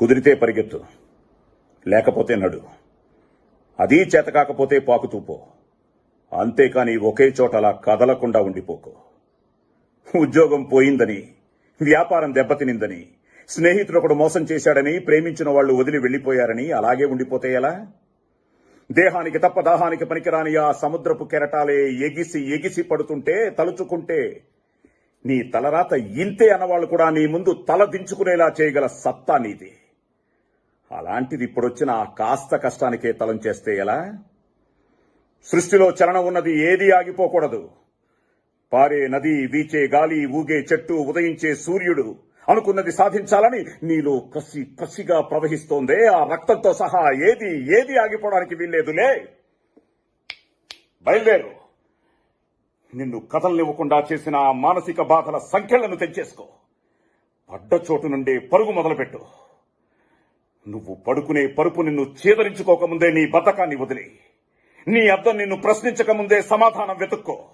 కుదిరితే పరిగెత్తు. లేకపోతే నడు. అదీ చేతకాకపోతే పాకుతూపో అంతేకాని ఒకే చోట అలా కదలకుండా ఉండిపోకు. ఉద్యోగం పోయిందని వ్యాపారం దెబ్బతినిందని స్నేహితుడు ఒకడు మోసం చేశాడని ప్రేమించిన వాళ్ళు వదిలి వెళ్ళిపోయారని అలాగే ఉండిపోతే ఎలా? దేహానికి తప్ప దాహానికి పనికిరాని ఆ సముద్రపు కెరటాలే ఎగిసి ఎగిసి పడుతుంటే తలుచుకుంటే నీ తలరాత ఇంతే అన్నవాళ్ళు కూడా నీ ముందు తల దించుకునేలా చేయగల సత్తా నీది. అలాంటిది ఇప్పుడొచ్చిన ఆ కాస్త కష్టానికే తలం చేస్తే ఎలా? సృష్టిలో చలనం ఉన్నది ఏది ఆగిపోకూడదు. పారే నది వీచే గాలి ఊగే చెట్టు ఉదయించే సూర్యుడు అనుకున్నది సాధించాలని నీలో కసి కసిగా ప్రవహిస్తోందే. ఆ రక్తంతో సహా ఏది ఏది ఆగిపోవడానికి వీల్లేదులే. బయలుదేరు. నిన్ను కథలనివ్వకుండా చేసిన మానసిక బాధల సంఖ్యలను తెంచేసుకో. పడ్డ చోటు పరుగు మొదలుపెట్టు. నువ్వు పడుకునే పరుపు నిన్ను చేదరించుకోకముందే నీ బతకాన్ని వదిలి. నీ అద్దం నిన్ను ప్రశ్నించకముందే సమాధానం వెతుక్కో.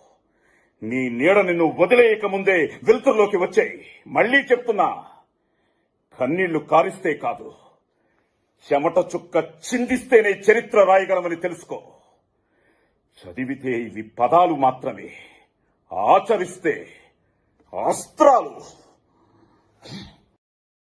నీ నీడ నిన్ను వదిలేయక ముందే వెలుతురులోకి వచ్చాయి మళ్ళీ చెప్తున్నా కన్నీళ్ళు కారిస్తే కాదు చెమట చుక్క చిందిస్తేనే చరిత్ర రాయగలమని తెలుసుకో. చదివితే ఇవి పదాలు మాత్రమే ఆచరిస్తే అస్త్రాలు.